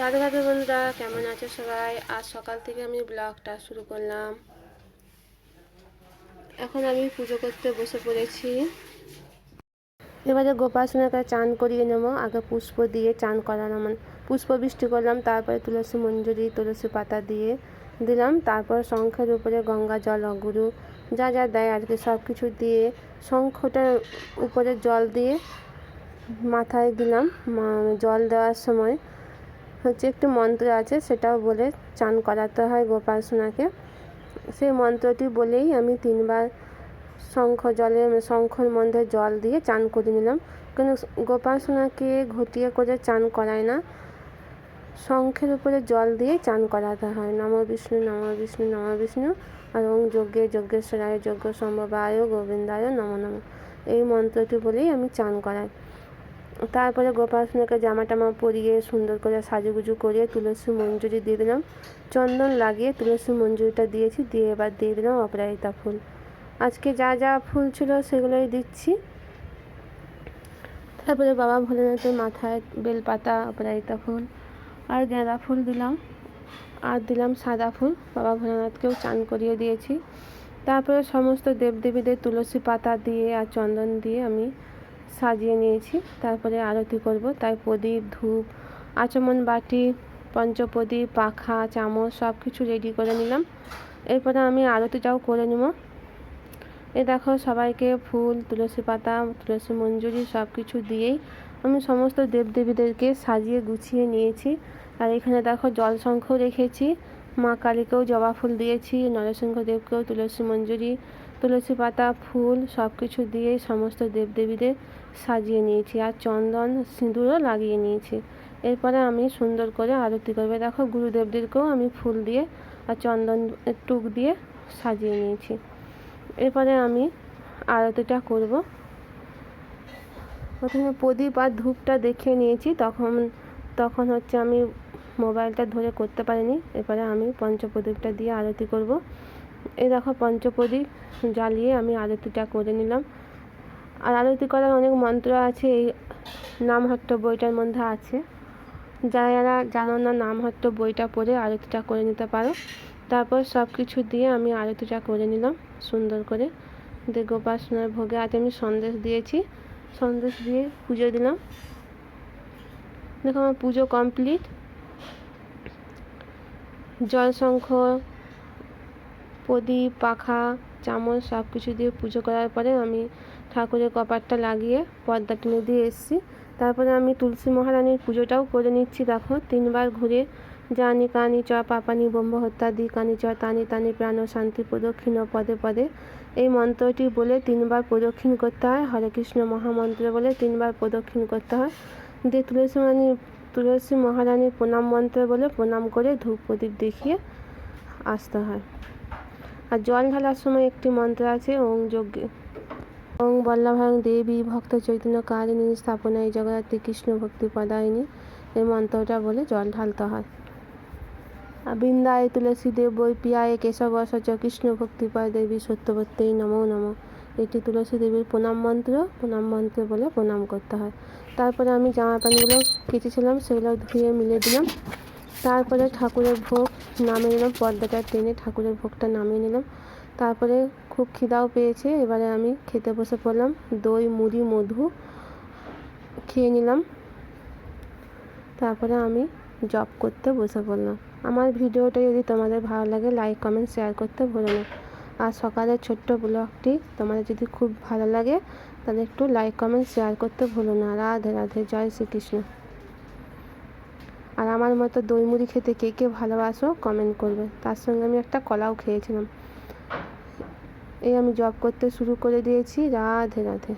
রাধে রাধে বন্ধুরা, কেমন আছো সবাই? আজ সকাল থেকে আমি ব্লগটা শুরু করলাম। এখন আমি পুজো করতে বসে পড়েছি। এবারে গোপাসনাকে চান করিয়ে নেব, আগে পুষ্প দিয়ে চান করালাম মানে পুষ্প বৃষ্টি করলাম, তারপরে তুলসী মঞ্জুরি, তুলসী পাতা দিয়ে দিলাম, তারপর শঙ্খের উপরে গঙ্গা জল অগুরু যা যা দেয় আর কি সব কিছু দিয়ে শঙ্খটার উপরে জল দিয়ে মাথায় দিলাম জল দেওয়ার সময় হচ্ছে একটি মন্ত্র আছে, সেটাও বলে চান করাতে হয় গোপাল সোনাকে। সেই মন্ত্রটি বলেই আমি তিনবার শঙ্খ জলে শঙ্খর মধ্যে জল দিয়ে চান করে নিলাম। কিন্তু গোপাল সোনাকে ঘটিয়ে করে চান করায় না। শঙ্খের উপরে জল দিয়ে চান করাতে হয়। নম বিষ্ণু নম বিষ্ণু নম বিষ্ণু। আর ওং যজ্ঞে, যজ্ঞেশ্বরায়, যজ্ঞ সম্ভবায়, গোবিন্দায় নম নম। এই মন্ত্রটি বলেই আমি চান করাই। তারপরে গোপাল জামা টামা পরিয়ে সুন্দর করে সাজুগুজু করে তুলসী মঞ্জুরি দিয়ে দিলাম। চন্দন লাগিয়ে তুলসী মঞ্জুরিটা দিয়েছি, দিয়ে এবার দিয়ে দিলাম অপরাজিতা ফুল। আজকে যা যা ফুল ছিল সেগুলোই দিচ্ছি। তারপরে বাবা ভোলেনাথের মাথায় বেলপাতা, অপরাজিতা ফুল আর গাঁদা ফুল দিলাম। আর দিলাম সাদা ফুল। বাবা ভোলেনাথকেও চান করিয়ে দিয়েছি। তারপরে সমস্ত দেবদেবীদের তুলসী পাতা দিয়ে আর চন্দন দিয়ে আমি সাজিয়ে নিয়েছি। তারপরে আরতি করব। তাই প্রদীপ, ধূপ, আচমন বাটি পঞ্চপ্রদীপ, পাখা, চামচ সব কিছু রেডি করে নিলাম। এরপরে আমি আরতিটাও করে নেব। এ দেখো সবাইকে ফুল, তুলসী পাতা, তুলসী মঞ্জুরি সব কিছু দিয়েই আমি সমস্ত দেবদেবীদেরকে সাজিয়ে গুছিয়ে নিয়েছি। আর এখানে দেখো জল শঙ্খ রেখেছি, মা কালীকেও জবা ফুল দিয়েছি, নরসিংহদেবকেও তুলসী মঞ্জুরি তুলসী পাতা, ফুল সব কিছু দিয়ে সমস্ত দেবদেবীদের সাজিয়ে নিয়েছি আর চন্দন, সিঁদুরও লাগিয়ে নিয়েছি। এরপরে আমি সুন্দর করে আরতি করবে। দেখো, গুরুদেবদেরকেও আমি ফুল দিয়ে আর চন্দন টুক দিয়ে সাজিয়ে নিয়েছি। এরপরে আমি আরতিটা করব। প্রথমে প্রদীপ আর ধূপটা দেখে নিয়েছি। তখন তখন হচ্ছে আমি মোবাইলটা ধরে করতে পারিনি। এরপরে আমি পঞ্চপ্রদীপটা দিয়ে আরতি করব। এই দেখো পঞ্চপ্রদীপ জ্বালিয়ে আমি আরতিটা করে নিলাম। আর আরতি করার অনেক মন্ত্র আছে, এই নামহট্ট বইটার মধ্যে আছে। যারা যারা জানো না, নামহট্ট বইটা পড়ে আরতিটা করে নিতে পারো। তারপর সব কিছু দিয়ে আমি আরতিটা করে নিলাম সুন্দর করে। দিয়ে গোপাসনার ভোগে আজ আমি সন্দেশ দিয়েছি। সন্দেশ দিয়ে পুজো দিলাম। দেখো আমার পুজো কমপ্লিট। জল শঙ্খ প্রদীপ, পাখা, চামচ সব কিছু দিয়ে পুজো করার পরে আমি ঠাকুরের কপারটা লাগিয়ে পর্দা টেনে দিয়ে এসেছি। তারপরে আমি তুলসী মহারানীর পুজোটাও করে নিচ্ছি, দেখো। তিনবার ঘুরে জানি কানি চ, পাপানি, ব্রহ্ম হত্যা দি, কানি চ তানি তানি প্রাণ, শান্তি, প্রদক্ষিণ, পদে পদে। এই মন্ত্রটি বলে তিনবার প্রদক্ষিণ করতে হয়। হরে কৃষ্ণ মহামন্ত্র বলে তিনবার প্রদক্ষিণ করতে হয়। দিয়ে তুলসী রানী তুলসী মহারানীর প্রণাম মন্ত্র বলে প্রণাম করে ধূপ প্রদীপ দেখিয়ে আসতে হয়। জল ঢালার সময় একটি মন্ত্র আছে, ওং যজ্ঞে। ওং বল্লভাং দেবী ভক্ত চৈতন্য কারিণী স্থাপনায় জগদ্ধাত্রী কৃষ্ণ ভক্তি পদায়িনী এই মন্ত্রটা বলে জল ঢালতে হয়। আর বৃন্দায় তুলসী দেব পিয়ায় কেশব সচ কৃষ্ণ ভক্তি পায় দেবী সত্যবত্যই নমো নমঃ। এটি তুলসী দেবীর প্রণাম মন্ত্র। প্রণাম মন্ত্র বলে প্রণাম করতে হয়। তারপরে আমি জামা প্যান্টগুলো কেচেছিলাম, সেগুলো ধুয়ে মিলে দিলাম। তারপরে ঠাকুরের ভোগ নামিয়ে নিলাম, পর্দাটা টেনে ঠাকুরের ভোগটা নামিয়ে নিলাম। তারপরে খুব খিদাও পেয়েছে, এবারে আমি খেতে বসে পড়লাম, দই, মুড়ি, মধু খেয়ে নিলাম। তারপরে আমি জব করতে বসে পড়লাম। আমার ভিডিওটা যদি তোমাদের ভালো লাগে লাইক কমেন্ট শেয়ার করতে ভুলো না। আর সকালের ছোট্ট ব্লগটি তোমাদের যদি খুব ভালো লাগে, তাহলে একটু লাইক কমেন্ট শেয়ার করতে ভুলো না। রাধে রাধে, জয় শ্রীকৃষ্ণ। আর আমার মতো দই মুড়ি খেতে কে কে ভালোবাসো কমেন্ট করবে। তার সঙ্গে আমি একটা কলাও খেয়েছিলাম। এই আমি জব করতে শুরু করে দিয়েছি, রাধে রাধে।